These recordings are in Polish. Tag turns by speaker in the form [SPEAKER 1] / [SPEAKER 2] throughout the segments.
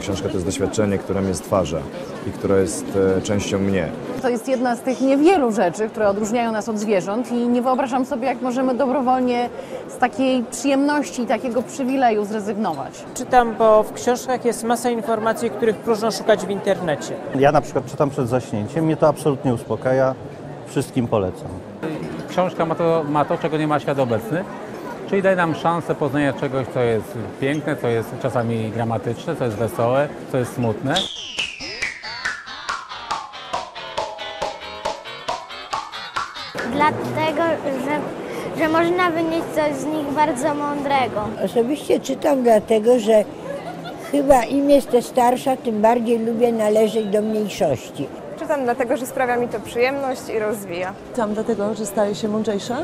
[SPEAKER 1] Książka to jest doświadczenie, które mnie stwarza i które jest e, częścią mnie.
[SPEAKER 2] To jest jedna z tych niewielu rzeczy, które odróżniają nas od zwierząt i nie wyobrażam sobie, jak możemy dobrowolnie z takiej przyjemności i takiego przywileju zrezygnować.
[SPEAKER 3] Czytam, bo w książkach jest masa informacji, których próżno szukać w internecie.
[SPEAKER 4] Ja na przykład czytam przed zaśnięciem, mnie to absolutnie uspokaja, wszystkim polecam.
[SPEAKER 5] Książka ma to, ma to, czego nie ma świat obecny, czyli daje nam szansę poznania czegoś, co jest piękne, co jest czasami dramatyczne, co jest wesołe, co jest smutne.
[SPEAKER 6] Dlatego, że, że można wynieść coś z nich bardzo mądrego.
[SPEAKER 7] Osobiście czytam dlatego, że chyba im jestem starsza, tym bardziej lubię należeć do mniejszości.
[SPEAKER 8] Czytam dlatego, że sprawia mi to przyjemność i rozwija.
[SPEAKER 9] Czytam dlatego, że staję się mądrzejsza,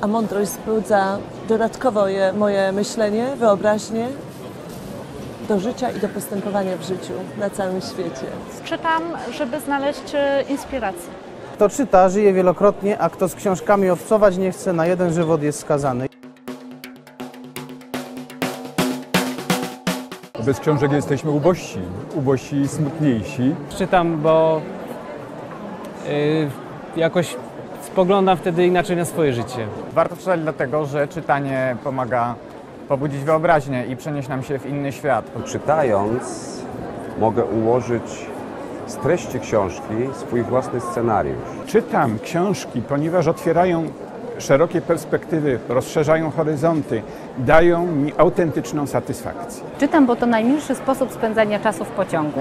[SPEAKER 9] a mądrość wzbudza dodatkowo je, moje myślenie, wyobraźnię do życia i do postępowania w życiu na całym świecie.
[SPEAKER 10] Czytam, żeby znaleźć e, inspirację.
[SPEAKER 11] Kto czyta, żyje wielokrotnie, a kto z książkami obcować nie chce, na jeden żywot jest skazany.
[SPEAKER 12] Bez książek jesteśmy ubożsi, ubożsi i smutniejsi.
[SPEAKER 13] Czytam, bo y, jakoś spoglądam wtedy inaczej na swoje życie.
[SPEAKER 14] Warto czytać dlatego, że czytanie pomaga pobudzić wyobraźnię i przenieść nam się w inny świat.
[SPEAKER 15] Czytając mogę ułożyć z treści książki swój własny scenariusz.
[SPEAKER 12] Czytam książki, ponieważ otwierają szerokie perspektywy, rozszerzają horyzonty, dają mi autentyczną satysfakcję.
[SPEAKER 2] Czytam, bo to najmilszy sposób spędzania czasu w pociągu.